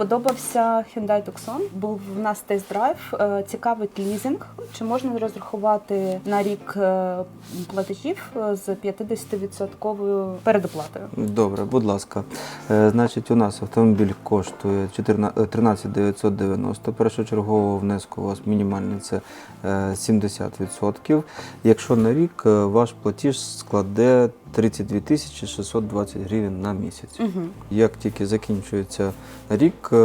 сподобався Hyundai Tucson. Був в нас тест-драйв. Е, Цікавить лізинг. Чи можна розрахувати на рік е, платежів е, з 50% передоплатою? Добре, будь ласка. Значить, у нас автомобіль коштує 14 е, 13 990. Першочергового внеску у вас мінімальний це е, 70%. Якщо на рік ваш платіж складе 32 тисячі 620 гривень на місяць. Угу. Як тільки закінчується рік, е,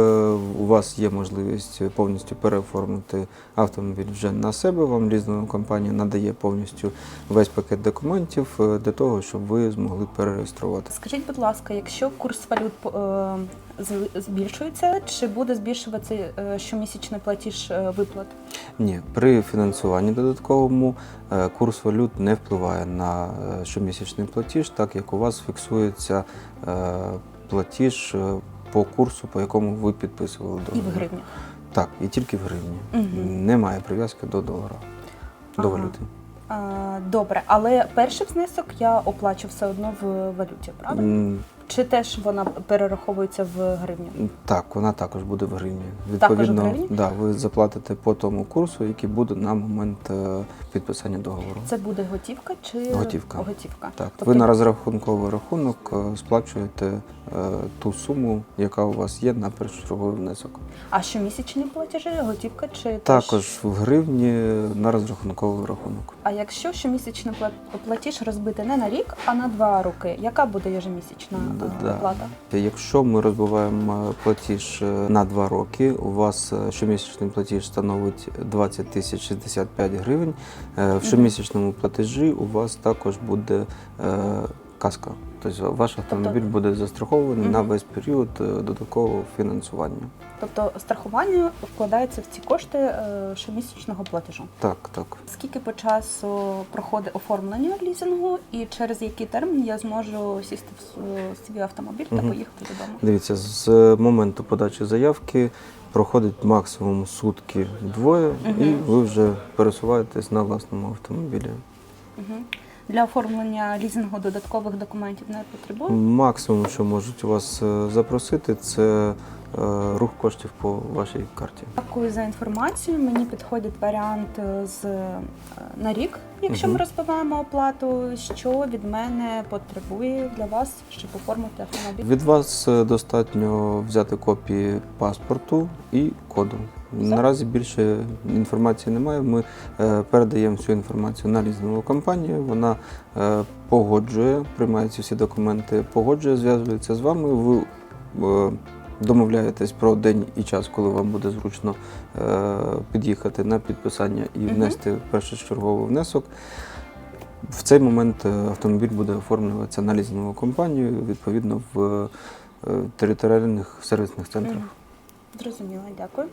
у вас є можливість повністю переоформити автомобіль вже на себе. Вам різна компанія надає повністю весь пакет документів е, для того, щоб ви змогли перереєструвати. Скажіть, будь ласка, якщо курс валют е, збільшується, чи буде збільшуватися щомісячний платіж виплат? Ні, при фінансуванні додатковому курс валют не впливає на щомісячний платіж, так як у вас фіксується платіж по курсу, по якому ви підписували І в гривні? Так, і тільки в гривні. Угу. Немає прив'язки до долара, до Ага. валюти. А, Добре, але перший внесок я оплачу все одно в валюті, правильно? Чи теж вона перераховується в гривні? Так, вона також буде в гривні. Також в Відповідно, гривні? Да, ви заплатите по тому курсу, який буде на момент е, підписання договору. Це буде готівка чи Готівка. готівка? Так, Тобто- ви на розрахунковий рахунок е, сплачуєте е, ту суму, яка у вас є на першочерговий внесок. А щомісячні платежі, готівка чи теж? Також в гривні на розрахунковий рахунок. А якщо щомісячний пла- платіж розбити не на рік, а на два роки, яка буде єжемісячна е, Да. оплата? Якщо ми розбиваємо платіж е, на 2 роки, у вас е, щомісячний платіж становить 20 тисяч 65 гривень. Е, В щомісячному платежі у вас також буде е, каска. Тобто ваш автомобіль буде застрахований на весь період е, додаткового фінансування. Тобто страхування вкладається в ці кошти е, щомісячного платежу. Так, так. Скільки по часу проходить оформлення лізингу, і через який термін я зможу сісти в свій автомобіль та Мгм. поїхати додому? Дивіться, з моменту подачі заявки проходить максимум сутки двоє, і ви вже пересуваєтесь на власному автомобілі. Угу. Для оформлення лізингу додаткових документів не потребують? Максимум, що можуть вас е, запросити, це рух коштів по вашій карті. Дякую за інформацію. Мені підходить варіант е, з е, на рік, якщо ми розбиваємо оплату. Що від мене потребує для вас, щоб оформити автомобіль? Від вас е, достатньо взяти копії паспорту і коду. Наразі більше інформації немає. Ми е, передаємо всю інформацію на лізингову компанію. Вона е, погоджує, приймає ці всі документи, погоджує, зв'язується з вами. Ви е, домовляєтесь про день і час, коли вам буде зручно е, під'їхати на підписання і внести першочерговий внесок. В цей момент е, автомобіль буде оформлюватися на лізингову компанію, відповідно в е, територіальних сервісних центрах. Зрозуміло, дякую.